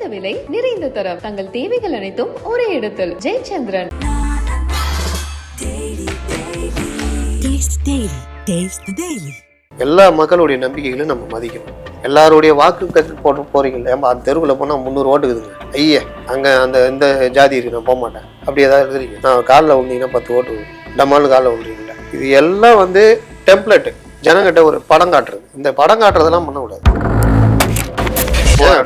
குறைந்த விலை நிறைந்த தரம். தங்கள் தேவைகள் அனைத்தும் ஒரே இடத்தில். ஜெயச்சந்திரன். எல்லா மக்களுடைய நம்பிக்கைகளையும் நம்ம மதிக்கணும். எல்லாருடைய வாக்கு கற்று போட்டு போறீங்கல்ல ஏம்மா அந்த தெருவில் போனால் முந்நூறு ஓட்டுக்குதுங்க ஐயே அங்கே அந்த இந்த ஜாதி இருக்கு நான் போக மாட்டேன். அப்படி ஏதாவது இருக்கிறீங்க நான் காலில் விழுந்தீங்கன்னா பத்து ஓட்டு. டம்மாலும் காலில் விழுறீங்களா இது எல்லாம் வந்து டெம்ப்ளேட்டு ஜனங்கிட்ட ஒரு படம் காட்டுறது. இந்த படம் காட்டுறதெல்லாம் பண்ணக்கூடாது.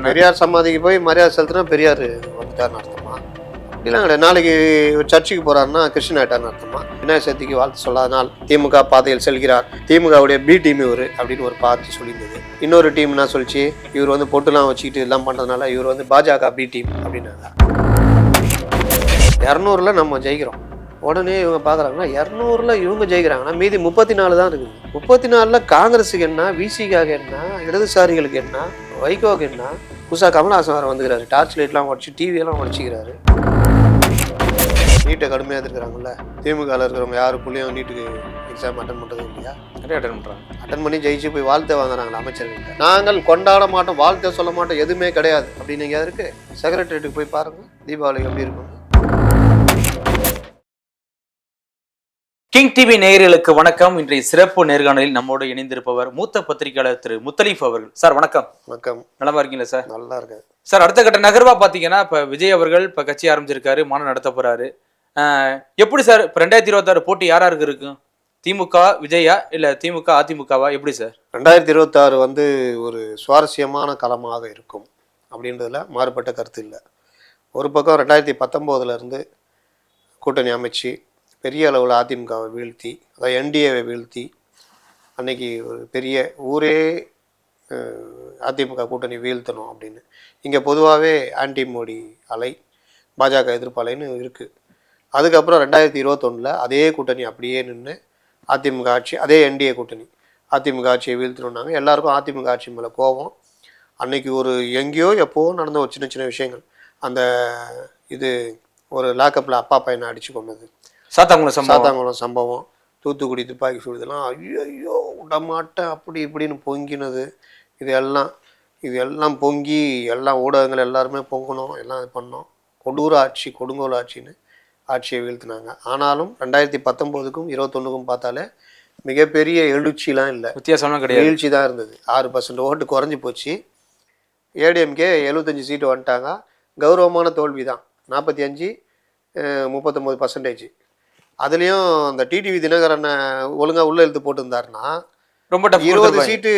பெரியார் சமாதிக்கு போய் மரியாதை செலுத்தினா பெரியார் வந்துட்டார்னு அர்த்தமா? அப்படிலாம் கிடையாது நாளைக்கு ஒரு சர்ச்சுக்கு போறாருன்னா கிருஷ்ணன் ஆயிட்டார்னு அர்த்தமா? விநாயகர் சதுர்த்திக்கு வாழ்த்து சொல்லாத நாள் திமுக பாதையில் செல்கிறார். திமுகவுடைய பி டீம் இவர் அப்படின்னு ஒரு பார்த்து சொல்லியிருந்தது. இன்னொரு டீம் என்ன சொல்லிச்சு? இவர் வந்து பொட்டுலாம் வச்சுக்கிட்டு எல்லாம் பண்றதுனால இவர் வந்து பாஜக பி டீம் அப்படின்னாங்க. இரநூறுல நம்ம ஜெயிக்கிறோம். உடனே இவங்க பார்க்குறாங்கன்னா இரநூறுல இவங்க ஜெயிக்கிறாங்கன்னா மீதி முப்பத்தி நாலு தான் இருக்குது. முப்பத்தி நாலில் காங்கிரஸுக்கு என்ன விசிகாக என்ன இடதுசாரிகளுக்கு என்ன வைகோக்கு என்ன? புதுசாக கமல்ஹாசன் வேறு வந்துக்கிறாரு டார்ச் லைட்லாம் உடச்சி டிவியெல்லாம் உடச்சிக்கிறாரு. நீட்டை கடுமையாக இருக்கிறாங்கல்ல திமுகவில் இருக்கிறவங்க யாரு புள்ளியும் நீட்டுக்கு எக்ஸாம் அட்டன் பண்ணுறது இல்லையா? நிறைய அட்டன் பண்ணுறாங்க அட்டன் பண்ணி ஜெயிச்சு போய் வாழ்த்து வாங்குறாங்களா அமைச்சர்கிட்ட நாங்கள் கொண்டாட மாட்டோம் வாழ்த்தை சொல்ல மாட்டோம் எதுவுமே கிடையாது. அப்படின்னு எங்கேயாவது இருக்கு? செக்ரட்டரியேட்டுக்கு போய் பாருங்க. தீபாவளி எப்படி இருக்கும் கிங் டிவி நேயர்களுக்கு வணக்கம். இன்றைய சிறப்பு நேர்காணலில் நம்மோடு இணைந்திருப்பவர் மூத்த பத்திரிகையாளர் திரு முத்தலீஃப் அவர்கள். சார் வணக்கம். வணக்கம். நலமா இருக்கீங்களா சார்? நல்லா இருக்கு சார் அடுத்த கட்ட நகர்வா பாத்தீங்கன்னா இப்ப விஜய் அவர்கள் இப்ப கட்சி ஆரம்பிச்சிருக்காரு மாநாடு நடத்த போறாரு. எப்படி சார் இப்ப ரெண்டாயிரத்தி இருபத்தாறு போட்டி யாராருக்கு இருக்கும் திமுக விஜயா இல்ல திமுக அதிமுகவா? எப்படி சார்? ரெண்டாயிரத்தி இருபத்தாறு வந்து ஒரு சுவாரஸ்யமான களமாக இருக்கும் அப்படின்றதுல மாறுபட்ட கருத்து இல்லை. ஒரு பக்கம் ரெண்டாயிரத்தி பத்தொம்போதுல இருந்து கூட்டணி அமைச்சு பெரிய அளவில் அதிமுகவை வீழ்த்தி அதாவது என்டிஏவை வீழ்த்தி அன்றைக்கி ஒரு பெரிய ஊரே அதிமுக கூட்டணி வீழ்த்தணும் அப்படின்னு. இங்கே பொதுவாகவே ஆன்டி மோடி அலை பாஜக எதிர்ப்பு அலைன்னு இருக்குது அதுக்கப்புறம் ரெண்டாயிரத்தி இருபத்தொன்னில் அதே கூட்டணி அப்படியே நின்று அதிமுக ஆட்சி அதே என்டிஏ கூட்டணி அதிமுக ஆட்சியை வீழ்த்தணுன்னாங்க எல்லாருக்கும் அதிமுக ஆட்சி மேலே கோபம். அன்னைக்கு ஒரு எங்கேயோ எப்போவோ நடந்த ஒரு சின்ன சின்ன விஷயங்கள். அந்த இது ஒரு லாக்கப்பில் அப்பா பையனை அடித்து கொண்டது சாத்தாங்குளம் சம்பவம். சாத்தாங்குளம் சம்பவம். தூத்துக்குடி துப்பாக்கி சூடுதெல்லாம் ஐயோ விடமாட்டேன் அப்படி இப்படின்னு பொங்கினது. இது எல்லாம் இது எல்லாம் பொங்கி எல்லாம் ஊடகங்கள் எல்லாருமே பொங்கணும் எல்லாம் இது பண்ணோம். கொடூர ஆட்சி கொடுங்கோல் ஆட்சின்னு ஆட்சியை வீழ்த்தினாங்க. ஆனாலும் ரெண்டாயிரத்தி பத்தொம்போதுக்கும் இருபத்தொன்னுக்கும் பார்த்தாலே மிகப்பெரிய எழுச்சிலாம் இல்லை. வித்தியாசம்லாம் கிடையாது. வீழ்ச்சி தான் இருந்தது. ஆறு பர்சன்ட் ஓட்டு குறைஞ்சி போச்சு. ஏடிஎம்கே எழுபத்தஞ்சி சீட்டு வந்துட்டாங்க. கௌரவமான தோல்வி தான் நாற்பத்தி அஞ்சு முப்பத்தொம்போது பர்சன்டேஜ் அதுலேயும் அந்த டிடிவி தினகரனை ஒழுங்காக உள்ளே இழுத்து போட்டிருந்தாருன்னா ரொம்ப இருபது. சீட்டு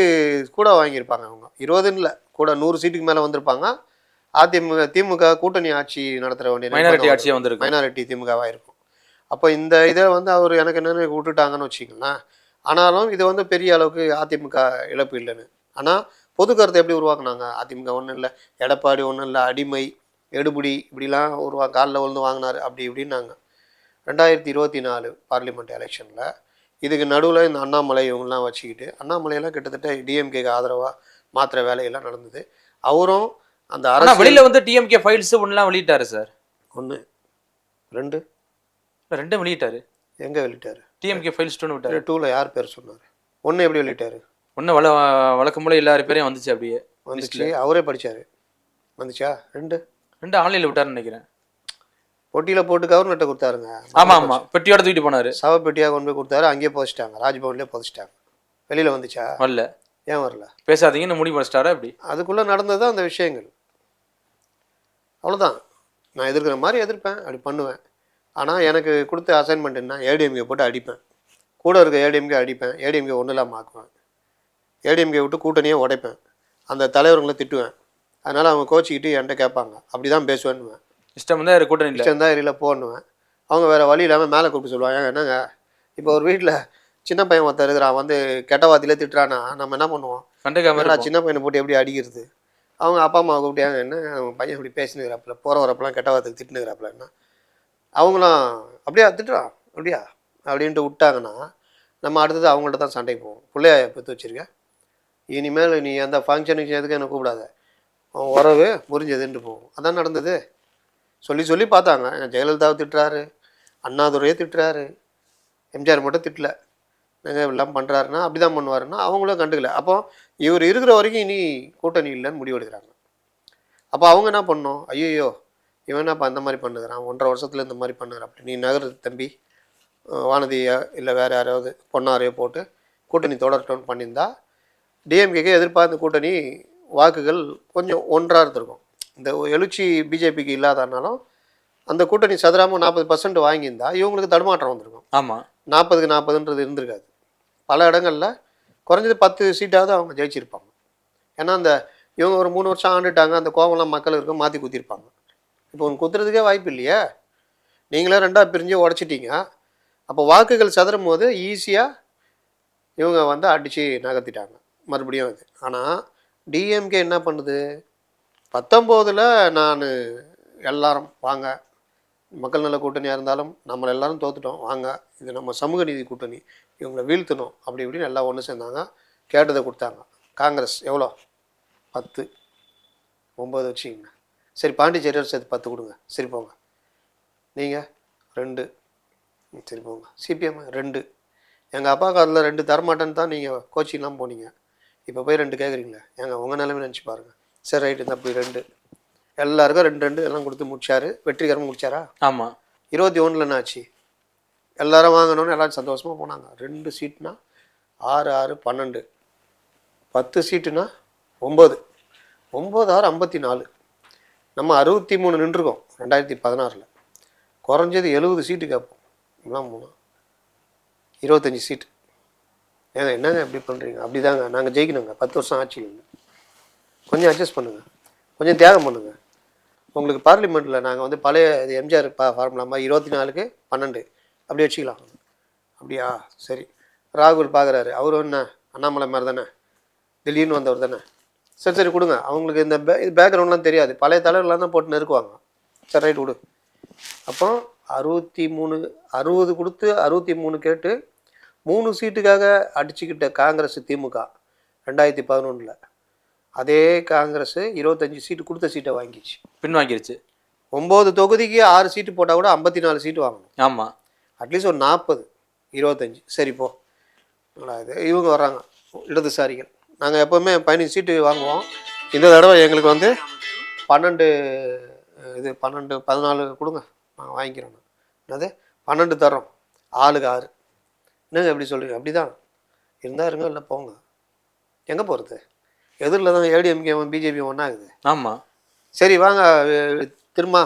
கூட வாங்கியிருப்பாங்க அவங்க. இருபதுன்னு இல்லை கூட நூறு சீட்டுக்கு மேலே வந்திருப்பாங்க. அதிமுக திமுக கூட்டணி ஆட்சி நடத்துகிற வேண்டிய மைனாரிட்டி ஆட்சியா வந்திருக்கு. மைனாரிட்டி திமுகவாக இருக்கும் அப்போ இந்த இதை வந்து அவர் எனக்கு என்னென்னு விட்டுட்டாங்கன்னு வச்சுக்கலாம் ஆனாலும் இது வந்து பெரிய அளவுக்கு அதிமுக இழப்பு இல்லைன்னு. ஆனால் பொது கருத்தை எப்படி உருவாக்குனாங்க? அதிமுக ஒன்றும் இல்லை எடப்பாடி ஒன்றும் இல்லை அடிமை எடுபுடி இப்படிலாம் உருவா காலில் விழுந்து வாங்கினார் அப்படி இப்படின்னாங்க. ரெண்டாயிரத்தி இருபத்தி நாலு பார்லிமெண்ட் எலெக்ஷனில் இதுக்கு நடுவில் இந்த அண்ணாமலை இவங்கெல்லாம் வச்சுக்கிட்டு அண்ணாமலையெல்லாம் கிட்டத்தட்ட டிஎம்கேக்கு ஆதரவாக மாற்றுற வேலையெல்லாம் நடந்தது. அவரும் அந்த அரசு வெளியில வந்து டிஎம்கே ஃபைல்ஸ் ஒன்னுலாம் வெளியிட்டாரு சார் ஒன்று ரெண்டு. இல்ல, ரெண்டும் வெளியிட்டாரு. எங்கே வெளியிட்டாரு? டிஎம்கே ஃபைல்ஸ் டூன்னு விட்டாரு. டூவில் யார் பேர் சொன்னார்? ஒன்று எப்படி வெளியிட்டாரு? ஒன்னும் வள வழக்கம் போல எல்லாரும் பேரையும் வந்துச்சு அப்படியே வந்துச்சு. அவரே படிச்சாரு. வந்துச்சா? ரெண்டு. ரெண்டு ஆன்லைன்ல விட்டாருன்னு நினைக்கிறேன். பொட்டியில் போட்டு கவர்மெண்ட்டை கொடுத்தாருங்க. ஆமா ஆமா. பெட்டியோட தூக்கிட்டு போனாரு. சவப்பெட்டியாக கொண்டு போய் கொடுத்தாரு. அங்கேயே புதைச்சிட்டாங்க. ராஜ்பவன்லேயே புதைச்சிட்டாங்க. வெளியில் வந்துச்சா? வரல. ஏன் வரல? பேசாதீங்கன்னு முடிவு பண்ணிட்டாரா அப்படி அதுக்குள்ளே நடந்தது தான் அந்த விஷயங்கள். அவ்வளோதான் நான் எதிர்க்கிற மாதிரி எதிர்ப்பேன் அப்படி பண்ணுவேன். ஆனால் எனக்கு கொடுத்த அசைன்மெண்ட் என்ன? ஏடிஎம்கே போட்டு அடிப்பேன். கூட இருக்க ஏடிஎம்கே அடிப்பேன். ஏடிஎம்கே ஒன்றும் இல்லாமல் ஆக்குவேன். ஏடிஎம்கே விட்டு கூட்டணியே உடைப்பேன். அந்த தலைவர்களை திட்டுவேன். அதனால் அவங்க கோச்சிக்கிட்டு என்கிட்ட கேட்பாங்க. அப்படி தான் பேசுவேன்னுவேன். இஷ்டம் வந்து அவர் கூட்டணி இஷ்டம் தான் ஏரியில் போடணுவேன். அவங்க வேறு வழி இல்லாமல் மேலே கூப்பிட்டு சொல்லுவாங்க. "ஏங்க, என்னங்க? இப்போ ஒரு வீட்டில் சின்ன பையன் ஒருத்தர் இருக்கிறான். வந்து கெட்ட வார்த்தையில திட்டுறானா? நம்ம என்ன பண்ணுவோம்? கண்டுக்காம. சின்ன பையனை போட்டு எப்படி அடிக்கிறது? அவங்க அப்பா அம்மா கூப்பிட்டாங்க என்ன? அவன் பையன் இப்படி பேசினுக்கிறாப்புல போகிற வரப்பெல்லாம் கெட்ட வார்த்தைக்கு திட்டுனுக்கிறாப்புல என்ன? அவங்களும் அப்படியா திட்டுறான் அப்படியா? அப்படின்ட்டு விட்டாங்கன்னா நம்ம அடுத்தது அவங்கள்ட்ட தான் சண்டைக்கு போவோம். பிள்ளைய பெற்று வச்சிருக்க. இனிமேல் நீ எந்த ஃபங்க்ஷனுக்கு எதுக்கு என்ன கூப்பிடாத. உறவு முறிஞ்சதுன்ட்டு போகும் அதான் நடந்தது. சொல்லி சொல்லி பார்த்தாங்க. ஜெயலலிதாவை திட்டுறாரு அண்ணாதுரையே திட்டுறாரு எம்ஜிஆர் மட்டும் திட்டல. நாங்கள் எல்லாம் பண்ணுறாருன்னா அப்படி தான் பண்ணுவாருன்னா அவங்களும் கண்டுக்கல. அப்போ இவர் இருக்கிற வரைக்கும் இனி கூட்டணி இல்லைன்னு முடிவெடுக்கிறாங்க. அப்போ அவங்க என்ன பண்ணோம் ஐயோ இவன் அப்போ அந்த மாதிரி பண்ணுகிறான்? ஒன்றரை வருஷத்தில் இந்த மாதிரி பண்ணுகிறான் அப்படி. நீ நகரு தம்பி. வானதியோ இல்லை வேறு யாராவது பொன்னாரையோ போட்டு கூட்டணி தொடரட்டோன்னு பண்ணியிருந்தா டிஎம்கேக்கு எதிர்பார்த்த கூட்டணி வாக்குகள் கொஞ்சம் ஒன்றாக இருந்திருக்கும். இந்த எழுச்சி பிஜேபிக்கு இல்லாதனாலும் அந்த கூட்டணி சதுராம நாற்பது பர்சன்ட் வாங்கியிருந்தா இவங்களுக்கு தடுமாற்றம் வந்திருக்கும். ஆமா. நாற்பதுக்கு நாற்பதுன்றது இருந்திருக்காது. பல இடங்களில் குறைஞ்சது பத்து சீட்டாவது அவங்க ஜெயிச்சிருப்பாங்க. ஏன்னா அந்த இவங்க ஒரு மூணு வருஷம் ஆண்டுட்டாங்க அந்த கோவம்லாம் மக்கள் இருக்கும் மாற்றி குத்திருப்பாங்க. இப்போ உனக்கு குத்துறதுக்கே வாய்ப்பு இல்லையே? நீங்களே ரெண்டாக பிரிஞ்சு உடச்சிட்டீங்க. அப்போ வாக்குகள் சதுரும் போது ஈஸியாக இவங்க வந்து அடித்து நகர்த்திட்டாங்க. மறுபடியும் அது. ஆனால் டிஎம்கே என்ன பண்ணுது? பத்தொம்போதில் நான் எல்லாரும் வாங்க. மக்கள் நல கூட்டணியாக இருந்தாலும் நம்ம எல்லாரும் தோத்துட்டோம் வாங்க. இது நம்ம சமூக நீதி கூட்டணி. இவங்களை வீழ்த்தணும் அப்படி இப்படின்னு எல்லாம் ஒன்று சேர்ந்தாங்க. கேட்டதை கொடுத்தாங்க. காங்கிரஸ் எவ்வளோ? பத்து. ஒம்பது வச்சுக்கங்க. சரி பாண்டிச்சேரியோட சேர்த்து பத்து கொடுங்க. சரி போங்க. நீங்கள் ரெண்டு. ம், சரி போங்க. சிபிஎம் ரெண்டு. எங்கள் அப்பாவுக்கு அதில் ரெண்டு தரமாட்டேன்னு தான் நீங்கள் கோச்சிங்லாம் போனீங்க. இப்போ போய் ரெண்டு கேட்குறீங்களே எங்கள் உங்கள் நிலைமை நினச்சி பாருங்கள் சரி ரைட்டு தப்பி ரெண்டு. எல்லாருக்கும் ரெண்டு ரெண்டு எல்லாம் கொடுத்து முடிச்சாரு. வெற்றிகரமாக முடிச்சாரா? ஆமா. இருபத்தி ஒன்றில் என்ன ஆச்சு? எல்லாரும் வாங்கணும்னு எல்லாரும் சந்தோஷமாக போனாங்க. ரெண்டு சீட்னா ஆறு ஆறு பன்னெண்டு. பத்து சீட்டுனா ஒம்பது ஒம்பது ஆறு ஐம்பத்தி நாலு நம்ம அறுபத்தி மூணு நின்றுருக்கோம் ரெண்டாயிரத்தி பதினாறில். குறைஞ்சது எழுபது சீட்டு கேட்போம். எல்லாம் மூணு. இருபத்தஞ்சி சீட்டு. ஏங்க என்னங்க இப்படி பண்ணுறீங்க அப்படி தாங்க நாங்கள் ஜெயிக்கணுங்க. பத்து வருஷம் ஆட்சி கொஞ்சம் அட்ஜஸ்ட் பண்ணுங்கள் கொஞ்சம் தியாகம் பண்ணுங்கள் உங்களுக்கு பார்லிமெண்ட்டில் நாங்கள் வந்து பழைய இது எம்ஜிஆர் பா ஃபார்முலா மாதிரி இருபத்தி நாலுக்கு பன்னெண்டு. அப்படி வச்சுக்கலாம். அப்படியா? சரி. ராகுல் பார்க்குறாரு அவரும் என்ன? அண்ணாமலை மாதிரி தானே? திடீர்னு வந்தவர் தானே? சரி சரி கொடுங்க. அவங்களுக்கு இந்த பே இது பேக்ரவுண்ட்லாம் தெரியாது. பழைய தலைவர்லாம் தான் போட்டு நெருக்குவாங்க. சரி ரைட் கொடு அப்போ அறுபத்தி மூணு அறுபது கொடுத்து அறுபத்தி மூணு கேட்டு மூணு சீட்டுக்காக அடிச்சுக்கிட்ட காங்கிரஸ் திமுக ரெண்டாயிரத்தி பதினொன்றில் அதே காங்கிரஸ் இருபத்தஞ்சி சீட்டு கொடுத்த சீட்டை வாங்கிச்சு. பின்வாங்கிருச்சு. ஒம்பது தொகுதிக்கு ஆறு சீட்டு போட்டால் கூட ஐம்பத்தி நாலு சீட்டு வாங்கணும். ஆமா. அட்லீஸ்ட் ஒரு நாற்பது இருபத்தஞ்சி. சரி போ. நல்லா இது இவங்க வர்றாங்க. இடதுசாரிகள். நாங்கள் எப்போவுமே பதினஞ்சு சீட்டு வாங்குவோம். இந்த தடவை எங்களுக்கு வந்து பன்னெண்டு இது பன்னெண்டு பதினாலு கொடுங்க. நாங்கள் வாங்கிக்கிறோம் என்னது? பன்னெண்டு தர்றோம். ஆளுக்கு ஆறு. என்னங்க எப்படி சொல்கிறீங்க அப்படி தான் இருந்தால் இருங்க இல்லை போங்க. எங்கே போகிறது எதிரில் தான் ஏடிஎம்கே பிஜேபி ஒன்றாகுது ஆமா. சரி வாங்க திரும்ப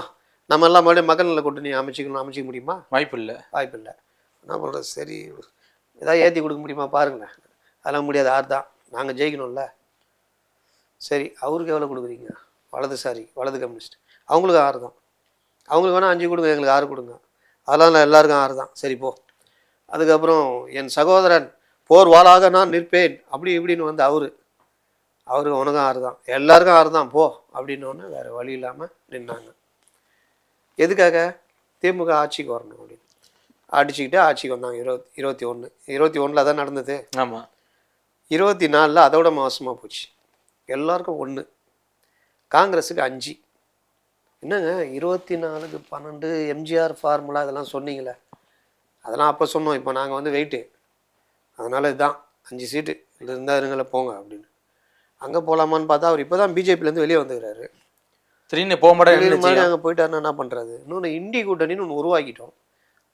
நம்ம எல்லாம் மறுபடியும் மக்கள் நல கூட்டணி அமைச்சிக்கணும் அமைச்சிக்க முடியுமா? வாய்ப்பு இல்ல. வாய்ப்பு இல்லை. என்ன பண்ணுறது சரி ஏதாவது ஏற்றி கொடுக்க முடியுமா? பாருங்களேன். அதெல்லாம் முடியாது ஆறு தான். நாங்கள் ஜெயிக்கணும்ல. சரி அவருக்கு எவ்வளோ கொடுக்குறீங்க? வலதுசாரி வலது கம்யூனிஸ்ட். அவங்களுக்கு ஆறு தான். அவங்களுக்கு வேணால் அஞ்சு கொடுங்க எங்களுக்கு ஆறு கொடுங்க. அதெல்லாம் எல்லாருக்கும் ஆறு தான். சரி போ. அதுக்கப்புறம் என் சகோதரன் போர் வாளாக நான் நிற்பேன். அப்படி இப்படின்னு வந்து அவரு அவருக்கு உனக்கும் ஆறு தான் எல்லாருக்கும் ஆறு தான் போ. அப்படின்னோடனே வேறு வழி இல்லாமல் நின்னாங்க. எதுக்காக? திமுக ஆட்சிக்கு வரணும் அப்படின்னு. அடிச்சுக்கிட்டு ஆட்சிக்கு வந்தாங்க. இருபத்தி இருபத்தி ஒன்று இருபத்தி ஒன்றில் அதான் நடந்தது. ஆமா. இருபத்தி நாலில் அதோட மோசமாக போச்சு. எல்லாருக்கும் ஒன்று காங்கிரஸுக்கு அஞ்சு. என்னங்க? இருபத்தி நாலுக்கு பன்னெண்டு எம்ஜிஆர் ஃபார்முலா இதெல்லாம் சொன்னீங்களே. அதெல்லாம் அப்போ சொன்னோம். இப்போ நாங்கள் வந்து வெயிட்டு. அதனால் இதுதான். அஞ்சு சீட்டு. இதில் இருந்தால் இருங்கள போங்க அப்படின்னு. அங்கே போகலாமான்னு பார்த்தா அவர் இப்போ தான் பிஜேபிலேருந்து வெளியே வந்துக்கிறாரு. திடீர்னு போக மாட்டேன் அங்கே போயிட்டாருன்னா என்ன பண்ணுறது இன்னொன்று இண்டி கூட்டணின்னு ஒன்று உருவாக்கிட்டோம்.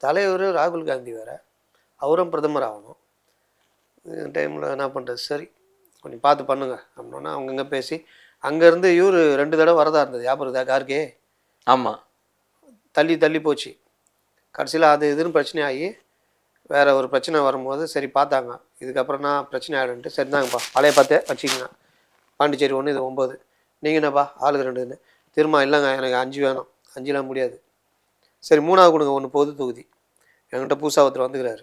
தலைவர் ராகுல் காந்தி வேற. அவரும் பிரதமர் ஆகணும். டைமில் என்ன பண்ணுறது சரி கொஞ்சம் பார்த்து பண்ணுங்க. அப்படின்னா அவங்கங்க பேசி அங்கேருந்து இவர் ரெண்டு தடவை வரதா இருந்தது. ஞாபகம் இருக்கா கார்கே ஆமா. தள்ளி தள்ளி போச்சு. கடைசியில் அது இதுன்னு பிரச்சனை ஆகி வேற ஒரு பிரச்சனை வரும்போது சரி பார்த்தாங்க. இதுக்கப்புறம் நான் பிரச்சனை ஆகிடுன்ட்டு சரி தாங்கப்பா பழைய பார்த்தே வச்சுக்கங்க. பாண்டிச்சேரி ஒன்று இது ஒம்பது. நீங்கள் என்னப்பா? ஆளுக்கு ரெண்டுன்னு. திரும்ப இல்லைங்க எனக்கு அஞ்சு வேணும். அஞ்சுலாம் முடியாது. சரி மூணாவது கொடுங்க ஒன்று பொது தொகுதி. என்கிட்ட பூசா ஒருத்தர் வந்துக்கிறாரு.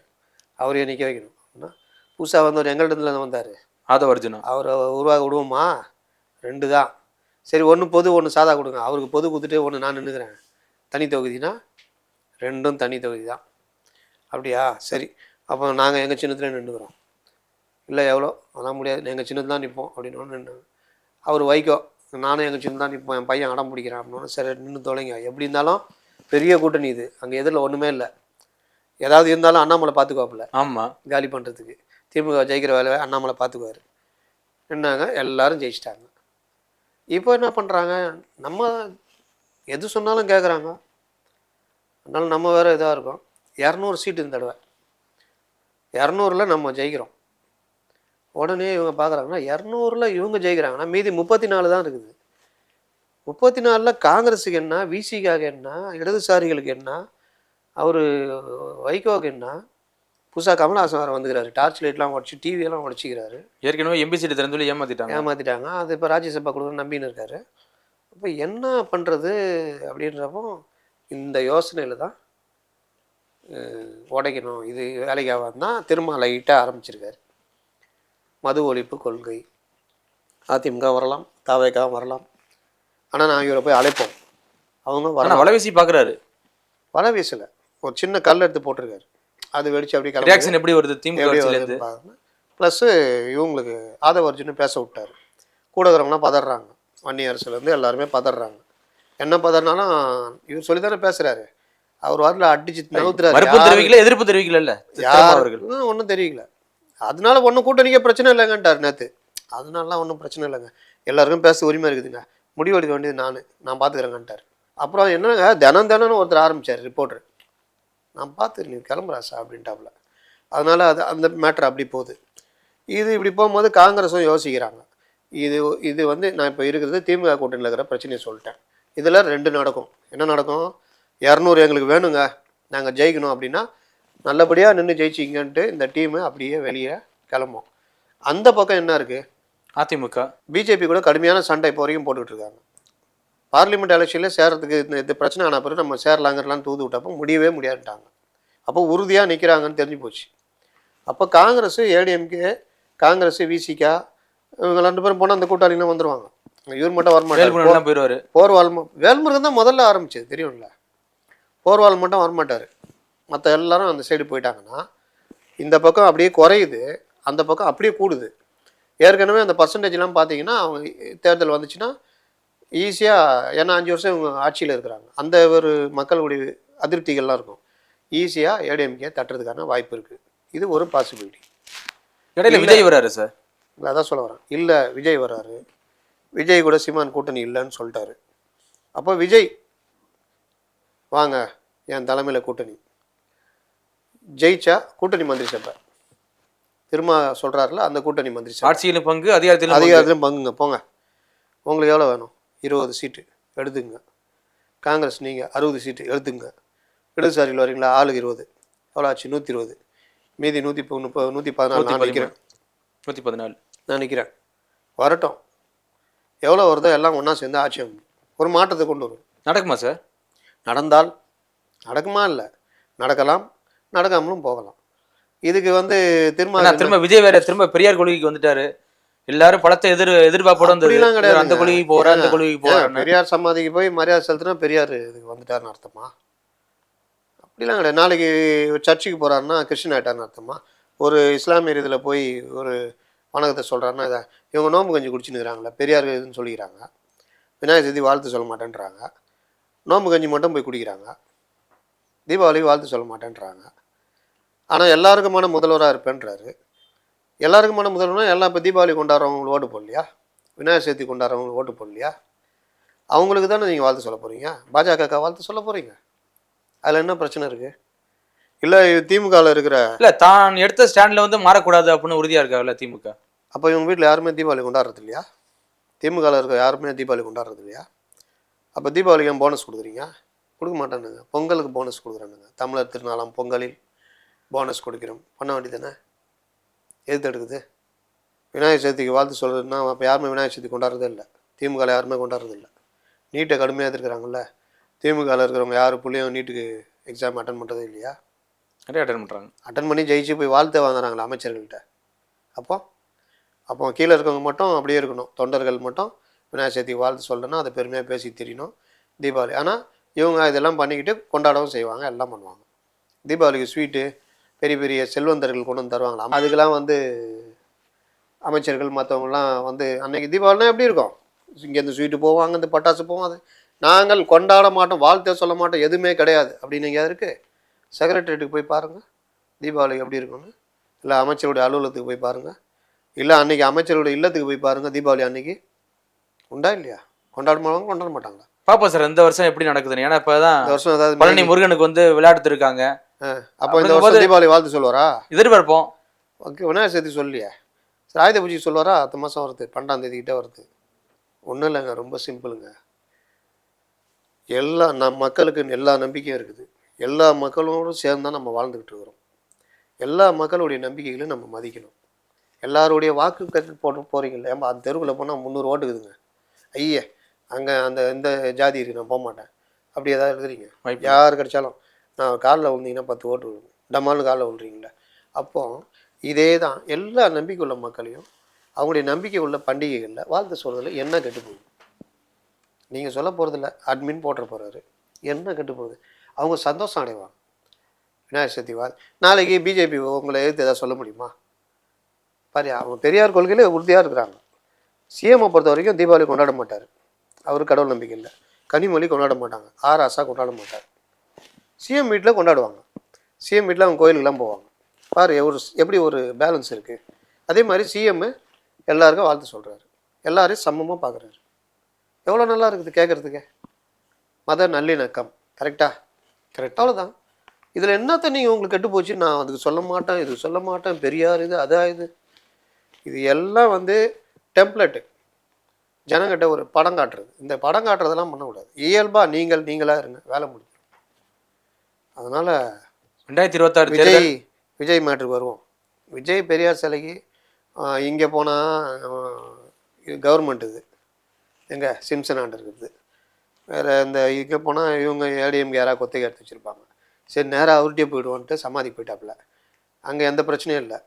அவரையும் நிற்க வைக்கணும். அப்படின்னா பூசா வந்தவர் எங்கள்கிட்ட வந்தார்? ஆதவ அர்ஜுனா அவரை உருவாக விடுவோமா? ரெண்டு தான். சரி ஒன்று பொது ஒன்று சாதா கொடுங்க. அவருக்கு பொது கொடுத்துட்டு ஒன்று நான் நின்றுக்கிறேன் தனி தொகுதினா ரெண்டும் தனி தொகுதி தான். அப்படியா? சரி. அப்போ நாங்கள் எங்கள் சின்னத்தில் நின்றுக்கிறோம் இல்லை எவ்வளோ? அதெல்லாம் முடியாது. எங்கள் சின்னத்தில் தான் நிற்போம் அப்படின்னு ஒன்று அவர் வைகோ நானும் எங்கள் சின்ன தான் நிற்போம். என் பையன் அடம் பிடிக்கிறான் அப்படின்னு சரி நின்று தொலைங்க. எப்படி இருந்தாலும் பெரிய கூட்டணி இது. அங்கே எதிரில் ஒன்றுமே இல்லை. ஏதாவது இருந்தாலும் அண்ணாமலை பார்த்துக்குவாப்புல. ஆமா. காலி பண்ணுறதுக்கு திமுக ஜெயிக்கிற வேலையை அண்ணாமலை பார்த்துக்குவார். நின்னாங்க. எல்லாரும் ஜெயிச்சிட்டாங்க. இப்போ என்ன பண்ணுறாங்க நம்ம எது சொன்னாலும் கேட்குறாங்க அதனால நம்ம வேறு இதாக இருக்கோம். இரநூறு சீட்டு இந்த தடவை. இரநூறுல நம்ம ஜெயிக்கிறோம். உடனே இவங்க பார்க்குறாங்கன்னா இரநூறுல இவங்க ஜெயிக்கிறாங்கன்னா மீதி முப்பத்தி நாலு தான் இருக்குது. முப்பத்தி நாலில் காங்கிரஸுக்கு என்ன விசிகாக்கு என்ன இடதுசாரிகளுக்கு என்ன அவர் வைகோக்கு என்ன புதுசாக கமல்ஹாசன் வேறு வந்துக்கிறாரு. டார்ச் லைட்லாம் உடச்சி டிவியெல்லாம் உடச்சிக்கிறாரு. ஏற்கனவே எம்பி சீட்டு திறந்து சொல்லி ஏமாத்திட்டாங்க. ஏமாத்திட்டாங்க. அது இப்போ ராஜ்யசபா கொடுக்குற நம்பின்னு இருக்காரு. அப்போ என்ன பண்ணுறது அப்படின்றப்போ இந்த யோசனையில் தான் உடைக்கணும். இது வேலைக்கு ஆகாதுன்னா திரும்ப லைட்டாக ஆரம்பிச்சிருக்காரு. மது ஒழிப்பு கொள்கை. அதிமுக வரலாம் தாவேக்கா வரலாம். ஆனால் நான் இவரை போய் அழைப்போம். அவங்க வரலாம். வலைவீசி பாக்குறாரு வலை வீசலை ஒரு சின்ன கல் எடுத்து போட்டிருக்காரு. அது வெடிச்சு அப்படியே கிளம்பி ரியாக்ஷன் எப்படி வருது? திமுக ப்ளஸ்ஸு இவங்களுக்கு ஆதவ அர்ஜுனு பேச விட்டாரு. கூட இருக்கிறவங்களாம் பதறாங்க. வன்னி அரசுலேருந்து எல்லாருமே பதறாங்க. என்ன பதறினாலும் இவர் சொல்லி தானே பேசுறாரு. அவர் வாரில் அடிச்சு நவுத்துறாரு. தெரிவிக்கல எதிர்ப்பு தெரிவிக்கல யார்? அவர்கள். ஒன்றும் தெரியல. அதனால ஒன்றும் கூட்டணிக்கே பிரச்சனை இல்லைங்கன்ட்டார் நேற்று அதனாலலாம் ஒன்றும் பிரச்சனை இல்லைங்க. எல்லாருக்கும் பேச உரிமை இருக்குதுங்க. முடிவெடுக்க வேண்டியது நான். நான் பார்த்துக்கிறேங்கன்ட்டார் அப்புறம் என்னங்க? தினம் தினம்னு ஒருத்தர் ஆரம்பிச்சார் ரிப்போர்ட்ரு நான் பார்த்து நீ கிளம்புறாசா? அப்படின்ட்டாப்புல. அதனால் அது அந்த மேட்ரு அப்படி போகுது. இது இப்படி போகும்போது காங்கிரஸும் யோசிக்கிறாங்க. இது இது வந்து நான் இப்போ இருக்கிறது திமுக கூட்டணியில் இருக்கிற பிரச்சனையை சொல்லிட்டேன். இதில் ரெண்டு நடக்கும். என்ன நடக்கும்? இரநூறு எங்களுக்கு வேணுங்க. நாங்கள் ஜெயிக்கணும் அப்படின்னா நல்லபடியாக நின்று ஜெயிச்சிங்கன்ட்டு இந்த டீமு அப்படியே வெளியே கிளம்பும். அந்த பக்கம் என்ன இருக்குது அதிமுக. பிஜேபி கூட கடுமையான சண்டை இப்போ வரைக்கும் போட்டுக்கிட்டு இருக்காங்க பார்லிமெண்ட் எலெக்ஷனில் சேரத்துக்கு இந்த இது பிரச்சனை ஆன பிறகு நம்ம சேரலாங்கிறலாம் தூது விட்டப்போ முடியவே முடியாதுட்டாங்க அப்போ உறுதியாக நிற்கிறாங்கன்னு தெரிஞ்சு போச்சு. அப்போ காங்கிரஸ் ஏடிஎம்கே காங்கிரஸ் விசிகா இவங்க ரெண்டு பேரும் போனால் அந்த கூட்டாளிலாம் வந்துருவாங்க. இவர் மட்டும் வரமாட்டார். போயிருவாரு. போர்வால் வேல்முருகன் தான் முதல்ல ஆரம்பிச்சது தெரியும்ல? போர்வால் மட்டும் வரமாட்டார். மற்ற எல்லாரும் அந்த சைடு போயிட்டாங்கன்னா இந்த பக்கம் அப்படியே குறையுது அந்த பக்கம் அப்படியே கூடுது. ஏற்கனவே அந்த பர்சன்டேஜ்லாம் பார்த்தீங்கன்னா அவங்க தேர்தல் வந்துச்சுன்னா ஈஸியாக ஏன்னா அஞ்சு வருஷம் இவங்க ஆட்சியில் இருக்கிறாங்க. அந்த ஒரு மக்களுடைய அதிருப்திகள்லாம் இருக்கும். ஈஸியாக ஏடிஎம்கே தட்டுறதுக்கான வாய்ப்பு இருக்குது இது ஒரு பாசிபிலிட்டி இடையில விஜய் வராரு சார். அதான் சொல்ல வரேன். இல்லை விஜய் வராரு. விஜய் கூட சீமான் கூட்டணி இல்லைன்னு சொல்லிட்டாரு. அப்போ விஜய் வாங்க என் தலைமையில் கூட்டணி. ஜெயிச்சா கூட்டணி மந்திரி சபை. திரும்ப சொல்கிறாருல அந்த கூட்டணி மந்திரி சபை. ஆட்சியிலும் பங்கு அதிகாரத்திலும் பங்கு. அதிகாரத்திலும் பங்குங்க போங்க. உங்களுக்கு எவ்வளோ வேணும்? இருபது சீட்டு எடுத்துங்க. காங்கிரஸ் நீங்கள் அறுபது சீட்டு எடுத்துங்க. இடதுசாரியில் வரீங்களா? ஆளுக்கு இருபது. எவ்வளோ ஆச்சு? நூற்றி இருபது மீதி நூற்றி முப்பது நூற்றி பதினாலு நான் நிற்கிறேன் நூத்தி பதினாலு நான் நிற்கிறேன் வரட்டும். எவ்வளோ வருதோ எல்லாம் ஒன்றா சேர்ந்து ஆட்சி. ஒரு மாற்றத்தை கொண்டு வரும். நடக்குமா சார்? நடந்தால் நடக்குமா இல்லை? நடக்கலாம். நடக்காமலும் போகலாம். இதுக்கு வந்து திரும்ப திரும்ப விஜய் வேற திரும்ப பெரியார் கொள்கைக்கு வந்துட்டாரு. எல்லாரும் படத்தை எதிர் எதிர்பார்ப்போட வந்து அப்படிலாம் கிடையாது. அந்த கொள்கைக்கு போற அந்த கொள்கைக்கு போற பெரியார் சமாதிக்கு போய் மரியாதை செலுத்தினா பெரியார் இதுக்கு வந்துட்டாருன்னு அர்த்தமா? அப்படிலாம் கிடையாது. நாளைக்கு சர்ச்சுக்கு போறாருன்னா கிறிஸ்டின் ஆயிட்டாருன்னு அர்த்தமா? ஒரு இஸ்லாமியர் இதில் போய் ஒரு வணக்கத்தை சொல்கிறாருன்னா இதை இவங்க நோம்பு கஞ்சி குடிச்சுன்னுக்குறாங்களே பெரியார் இதுன்னு சொல்லிக்கிறாங்க. விநாயகர் சதுர்த்தி வாழ்த்து சொல்ல மாட்டேன்றாங்க. நோம்பு கஞ்சி மட்டும் போய் குடிக்கிறாங்க. தீபாவளிக்கு வாழ்த்து சொல்ல மாட்டேன்றாங்க. ஆனால் எல்லாருக்குமான முதல்வராக இருப்பேன்றாரு. எல்லாருக்குமான முதல்வர்னா எல்லாம் இப்போ தீபாவளி கொண்டாடுறவங்களுக்கு ஓட்டு போடலையா? விநாயகர் சதுர்த்தி கொண்டாடுறவங்களுக்கு ஓட்டு போடலையா? அவங்களுக்கு தானே நீங்கள் வாழ்த்து சொல்ல போகிறீங்க பாஜக வாழ்த்து சொல்ல போகிறீங்க அதில் என்ன பிரச்சனை இருக்குது இல்லை திமுகவில் இருக்கிற இல்ல தான் எடுத்த ஸ்டாண்ட்ல வந்து மாறக்கூடாது அப்படின்னு உறுதியா இருக்காங்கல்ல திமுக. அப்போ இவங்க வீட்டில் யாருமே தீபாவளி கொண்டாடுறது இல்லையா? திமுகவில் இருக்க யாருமே தீபாவளி கொண்டாடுறது இல்லையா? அப்போ தீபாவளிக்கு போனஸ் கொடுக்குறீங்க? கொடுக்க மாட்டேனுங்க. பொங்கலுக்கு போனஸ் கொடுக்குறானுங்க. தமிழர் திருநாளாம் பொங்கலில். போனஸ் கொடுக்கிறோம். பண்ண வேண்டியதானே எது தடுக்குது? விநாயகர் சதுர்த்திக்கு வாழ்த்து சொல்கிறதுனா அப்போ யாருமே விநாயகர் சதுர்த்தி கொண்டாடுறதே இல்லை. திமுகவில் யாருமே கொண்டாடுறது இல்லை. நீட்டை கடுமையாக எதிர்க்கிறாங்கல்ல. திமுகவில் இருக்கிறவங்க யார் புள்ளையும் நீட்டுக்கு எக்ஸாம் அட்டன் பண்ணுறதே இல்லையா? நிறைய அட்டன் பண்றாங்க. அட்டன் பண்ணி ஜெயிச்சு போய் வாழ்த்து வாங்குறாங்களா அமைச்சர்கள்ட்ட. அப்போ? அப்போ கீழே இருக்கவங்க மட்டும் அப்படியே இருக்கணும். தொண்டர்கள் மட்டும் விநாயகர் சதுர்த்தி வாழ்த்து சொல்லணும்னா அதை பெருமையாக பேசி தெரியணும். தீபாவளி. ஆனால் இவங்க இதெல்லாம் பண்ணிக்கிட்டு கொண்டாடவும் செய்வாங்க எல்லாம் பண்ணுவாங்க. தீபாவளிக்கு ஸ்வீட்டு பெரிய பெரிய செல்வந்தர்கள் கொண்டு வந்து தருவாங்களா அதுக்கெல்லாம் வந்து அமைச்சர்கள் மற்றவங்கலாம் வந்து அன்னைக்கு தீபாவளினா எப்படி இருக்கும்? இங்கேருந்து ஸ்வீட்டு போவோம் அங்கேருந்து பட்டாசு போவோம் அது நாங்கள் கொண்டாட மாட்டோம் வாழ்த்தே சொல்ல மாட்டோம் எதுவுமே கிடையாது. அப்படின்னு எங்கேயாவது இருக்குது செக்ரட்டரியேட்டுக்கு போய் பாருங்கள் தீபாவளி எப்படி இருக்கும்னு. இல்லை அமைச்சருடைய அலுவலகத்துக்கு போய் பாருங்கள் இல்லை அன்னைக்கு அமைச்சருடைய இல்லத்துக்கு போய் பாருங்கள் தீபாவளி அன்னைக்கு. உண்டா இல்லையா? கொண்டாட மாட்டாங்க கொண்டாட மாட்டாங்களா? பாப்போம் சார் இந்த வருஷம் எப்படி நடக்குதுன்னு. ஏன்னா இப்பதான் இந்த வருஷம் ஏதாவது பழனி முருகனுக்கு வந்து விளையாட்டு இருக்காங்க அப்போ இந்த வருஷம் தீபாவளி வாழ்த்து சொல்லுவாரா? எதிர்பார்ப்போம். ஓகே விநாயகர் சதுர்த்தி சொல்லியா சரி ஆயுத பூஜை சொல்லுவாரா? அடுத்த மாதம் வருது பன்னெண்டாம் தேதி கிட்ட வருது ஒன்றும் இல்லைங்க ரொம்ப சிம்பிளுங்க. எல்லா நம் மக்களுக்கு எல்லா நம்பிக்கையும் இருக்குது. எல்லா மக்களோடும் சேர்ந்து தான் நம்ம வாழ்ந்துக்கிட்டு இருக்கிறோம். எல்லா மக்களுடைய நம்பிக்கைகளையும் நம்ம மதிக்கணும். எல்லாருடைய வாக்கு கேட்க போட்டு போகிறீங்களே ஏம்பா அந்த தெருவில் போனால் முந்நூறு ஓட்டுக்குதுங்க ஐயே அங்கே அந்த இந்த ஜாதி இருக்கு நான் போக மாட்டேன். அப்படி ஏதாவது இருக்கிறீங்க? வாய்ப்பு யார் கிடைச்சாலும். நான் காலில் விழுந்தீங்கன்னா பத்து ஓட்டு விழும். டமால்னு காலில் விழுறீங்களே அப்போ இதே தான் எல்லா நம்பிக்கை உள்ள மக்களையும் அவங்களுடைய நம்பிக்கை உள்ள பண்டிகைகளில் வாழ்த்து சொல்கிறதுல என்ன கெட்டு போகுது? நீங்கள் சொல்ல போகிறதில்ல அட்மின் போட்டுற போகிறாரு என்ன கெட்டு போகுது? அவங்க சந்தோஷம் அடைவாங்க. விநாயகர் சதுர்த்தி வாழ் நாளைக்கு பிஜேபி உங்களை எதிர்த்து எதாவது சொல்ல முடியுமா? பாரு அவங்க பெரியார் கொள்கையில் உறுதியாக இருக்கிறாங்க. சிஎம்ஐ பொறுத்த வரைக்கும் தீபாவளி கொண்டாட மாட்டார். அவர் கடவுள் நம்பிக்கை இல்லை. கனிமொழி கொண்டாட மாட்டாங்க. ஆர் ஆசா கொண்டாட மாட்டார். சிஎம் வீட்டில் கொண்டாடுவாங்க. சிஎம் வீட்டில் அவங்க கோயிலுக்கெல்லாம் போவாங்க. பாரு ஒரு எப்படி ஒரு பேலன்ஸ் இருக்குது அதே மாதிரி சிஎம் எல்லாருக்கும் வாழ்த்து சொல்கிறாரு எல்லாரையும் சமமாக பார்க்குறாரு எவ்வளோ நல்லா இருக்குது கேட்குறதுக்கு மத நல்லிணக்கம். கரெக்டா கரெக்ட் அவ்வளோதான் இதில் என்னத்த நீங்கள் உங்களுக்கு கெட்டு போச்சு? நான் அதுக்கு சொல்ல மாட்டேன் இது சொல்ல மாட்டேன் பெரியார் இது அதா இது. இது எல்லாம் வந்து டெம்ப்ளெட்டு ஜனங்கிட்ட ஒரு படம் காட்டுறது. இந்த படம் காட்டுறதெல்லாம் பண்ணக்கூடாது. இயல்பாக நீங்கள் நீங்களாக இருங்க. வேலை முடியும் அதனால் ரெண்டாயிரத்தி இருபத்தாறு விஜய் விஜய் மேட்ருக்கு வருவோம். விஜய் பெரியார் சிலைக்கு இங்கே போனால் கவர்மெண்ட் இது எங்கே சிம்சன் ஆண்டு இருக்குது. வேறு இந்த இங்கே போனால் இவங்க ஏடிஎம்கே யாராவது கொத்தைக்கு எடுத்து வச்சுருப்பாங்க. சரி நேராக அவர்கிட்டயே போயிடுவோன்ட்டு சமாதி போயிட்டாப்புல. அங்கே எந்த பிரச்சனையும் இல்லை.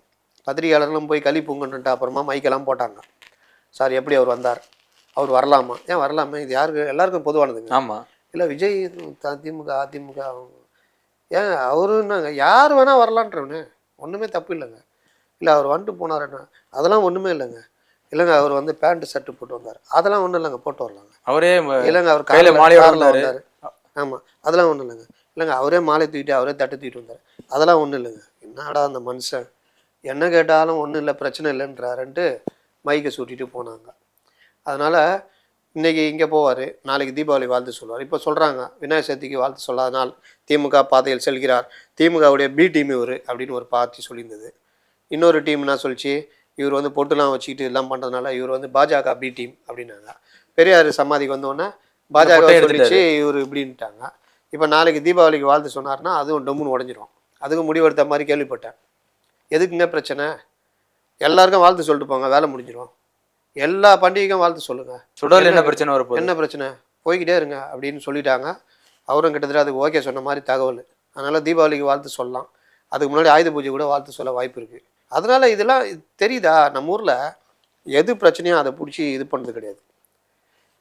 பத்திரிகையாளர்களும் போய் களி பூங்கன்ட்டு அப்புறமா மைக்கெல்லாம் போட்டாங்க. சார் எப்படி அவர் வந்தார்? அவர் வரலாமா? ஏன் வரலாமா? இது யாருக்கு? எல்லாருக்கும் பொதுவானதுங்க. ஆமா. இல்லை விஜய் த- திமுக அதிமுக அவங்க ஏங்க அவருன்னாங்க யார் வேணால் வரலான்றவனு. ஒன்றுமே தப்பு இல்லைங்க. இல்லை அவர் வந்துட்டு போனாருன்னா அதெல்லாம் ஒன்றுமே இல்லைங்க. இல்லைங்க அவர் வந்து பேண்ட் ஷர்ட்டு போட்டு வந்தார். அதெல்லாம் ஒன்றும் இல்லைங்க போட்டு வரலாங்க. அவரே இல்லைங்க அவர் கையில கார்ல வந்தாரு. ஆமாம் அதெல்லாம் ஒன்றும் இல்லைங்க. இல்லைங்க அவரே மாலை தூக்கிட்டு அவரே தட்டு தூக்கிட்டு வந்தார். அதெல்லாம் ஒன்றும் இல்லைங்க. என்னடா அந்த மனுஷன்? என்ன கேட்டாலும் ஒன்றும் இல்லை பிரச்சனை இல்லைன்றாருன்ட்டு மைக்கை சூட்டிட்டு போனாங்க. அதனால் இன்னைக்கு இங்கே போவார். நாளைக்கு தீபாவளி வாழ்த்து சொல்லுவார் இப்போ சொல்கிறாங்க விநாயகர் சதுர்த்திக்கு வாழ்த்து சொல்லாத நாள் திமுக பாதையில் செல்கிறார். திமுகவுடைய பி டீம் இவர் அப்படின்னு ஒரு பார்ட்டி சொல்லியிருந்தது. இன்னொரு டீம் என்ன சொல்லிச்சு? இவர் வந்து பொட்டுலாம் வச்சுக்கிட்டு எல்லாம் பண்ணுறதுனால இவர் வந்து பாஜக பி டீம் அப்படின்னாங்க. பெரியார் சமாதிக்கு வந்தோடனே பாஜக சொல்லிச்சு இவர் இப்படின்ட்டாங்க. இப்போ நாளைக்கு தீபாவளிக்கு வாழ்த்து சொன்னார்னா அதுவும் டொம்முன்னு உடஞ்சிரும். அதுக்கும் முடிவெடுத்த மாதிரி கேள்விப்பட்டேன். எதுக்குங்க பிரச்சனை? எல்லாருக்கும் வாழ்த்து சொல்லிட்டு போங்க வேலை முடிஞ்சிரும். எல்லா பண்டிகைக்கும் வாழ்த்து சொல்லுங்கள் சுடல் என்ன பிரச்சனை வரப்போகுது? என்ன பிரச்சனை? போய்கிட்டே இருங்க அப்படின்னு சொல்லிட்டாங்க. அவரும் கிட்டத்தட்ட அதுக்கு ஓகே சொன்ன மாதிரி தகவல். அதனால் தீபாவளிக்கு வாழ்த்து சொல்லலாம். அதுக்கு முன்னாடி ஆயுத பூஜை கூட வாழ்த்து சொல்ல வாய்ப்பு இருக்குது அதனால் இதெல்லாம் தெரியுதா? நம்ம ஊரில் எது பிரச்சனையோ அதை பிடிச்சி இது பண்ணுறது கிடையாது.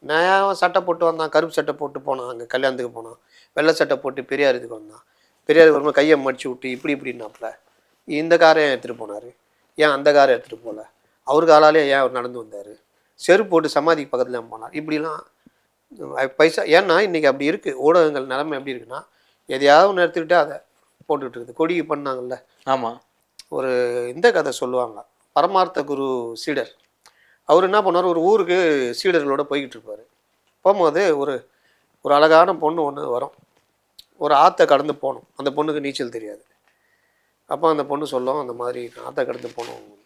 நான் சட்டை போட்டு வந்தான் கருப்பு சட்டை போட்டு போனான் அங்கே கல்யாணத்துக்கு போனான். வெள்ளை சட்டை போட்டு பெரியார் இதுக்கு வந்தான். பெரியார் வரும்போது கையை மடிச்சு விட்டு இப்படி இப்படின்னாப்புல. இந்த காரை ஏன் எடுத்துகிட்டு போனார்? ஏன் அந்த காரை எடுத்துகிட்டு போகல அவர் காலாலே ஏன் அவர் நடந்து வந்தார்? செருப்பு போட்டு சமாதிக்கு பக்கத்தில் போனார்? இப்படிலாம் பைசா ஏன்னா இன்றைக்கி அப்படி இருக்குது ஊடகங்கள் நிலைமை எப்படி இருக்குன்னா எதையாவது ஒன்று எடுத்துக்கிட்டு அதை போட்டுக்கிட்டு இருக்குது. கொடி பண்ணாங்கல்ல. ஆமா. ஒரு இந்த கதை சொல்லுவாங்க. பரமார்த்த குரு சீடர். அவர் என்ன பண்ணார் ஒரு ஊருக்கு சீடர்களோட போய்கிட்டு இருப்பார். போகும்போது ஒரு ஒரு அழகான பொண்ணு ஒன்று வரும். ஒரு ஆற்றை கடந்து போகணும். அந்த பொண்ணுக்கு நீச்சல் தெரியாது. அப்போ அந்த பொண்ணு சொல்லும் அந்த மாதிரி ஆற்றை கடந்து போகணும்.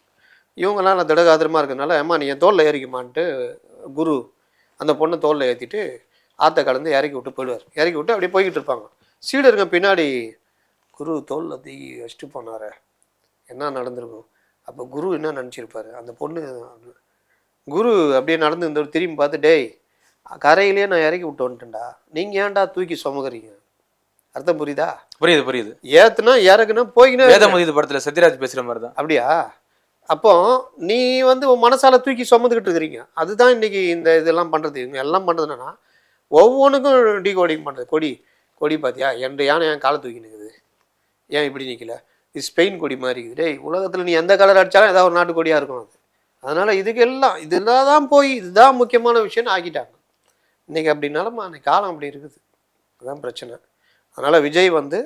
இவங்கெல்லாம் நான் திடகாத்திரமாக இருக்கிறதுனால ஏம்மா நீ என் தோளில் ஏறிக்குமான்ட்டு குரு அந்த பொண்ணை தோளில் ஏற்றிட்டு ஆற்றை கடந்து இறக்கி விட்டு போயிடுவார். இறக்கி விட்டு அப்படியே போய்கிட்டு இருப்பாங்க. சீடருங்க பின்னாடி குரு தோளில் தூக்கி வச்சுட்டு போனாரே. என்ன நடந்திருக்கும்? அப்போ குரு என்ன நினச்சிருப்பாரு? அந்த பொண்ணு குரு அப்படியே நடந்து இந்த திரும்பி பார்த்து டேய் கரையிலேயே நான் இறக்கி விட்டு வந்துட்டேன்டா. நீங்கள் ஏன்டா தூக்கி சுமக்குறீங்க? அர்த்தம் புரியுதா? புரியுது புரியுது. ஏத்துனா இறக்குனா போய்கினே இரு. வேதமதிது படத்துல சத்யராஜ் பேசுற மாதிரி தான் அப்படியா? அப்போ நீ வந்து உன் மனசால தூக்கி சுமந்துக்கிட்டு இருக்கிறீங்க. அதுதான் இன்னைக்கு இந்த இதெல்லாம் பண்ணுறது இவங்க எல்லாம் பண்ணுறது என்னன்னா ஒவ்வொன்றுக்கும் டீ கோடிங் பண்ணுறது கொடி கொடி பார்த்தியா என் யானை என் காலை தூக்கி நிற்குது ஏன் இப்படி நிற்கல இது ஸ்பெயின் கொடி மாதிரி இருக்குது. டேய் உலகத்தில் நீ எந்த கலர் அடித்தாலும் ஏதாவது ஒரு நாட்டு கொடியாக இருக்கும் அது. அதனால் இதுக்கெல்லாம் இதெல்லாம் தான் போய் இதுதான் முக்கியமான விஷயம்னு ஆக்கிட்டாங்க. இன்றைக்கி அப்படின்னாலும் அன்னைக்கு காலம் அப்படி இருக்குது. அதுதான் பிரச்சனை. அதனால் விஜய் வந்து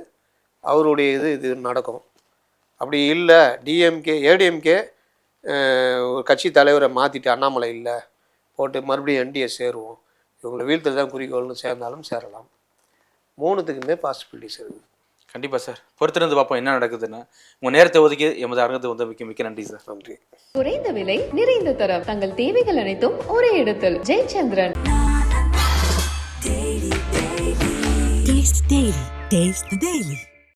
அவருடைய இது இது நடக்கும். அப்படி இல்லை டிஎம்கே ஏடிஎம்கே ஒரு கட்சி தலைவரை மாற்றிட்டு அண்ணாமலை இல்லை போட்டு மறுபடியும் என்டிஏ சேருவோம். இவங்களை வீழ்த்தல் தான் குறிக்கோள்னு சேர்ந்தாலும் சேரலாம். மூணுத்துக்குமே பாசிபிலிட்டிஸ் இருக்குது கண்டிப்பா சார். பொறுத்திருந்து பார்ப்போம் என்ன நடக்குதுன்னு. உங்க நேரத்தை ஒதுக்கி எமது அரங்கத்தை வந்து மிக்க மிக்க நன்றி சார். நன்றி. குறைந்த விலை நிறைந்த தரம். தங்கள் தேவைகள் அனைத்தும் ஒரே இடத்தில். Jayachandran. Taste the Daily. Taste the Daily.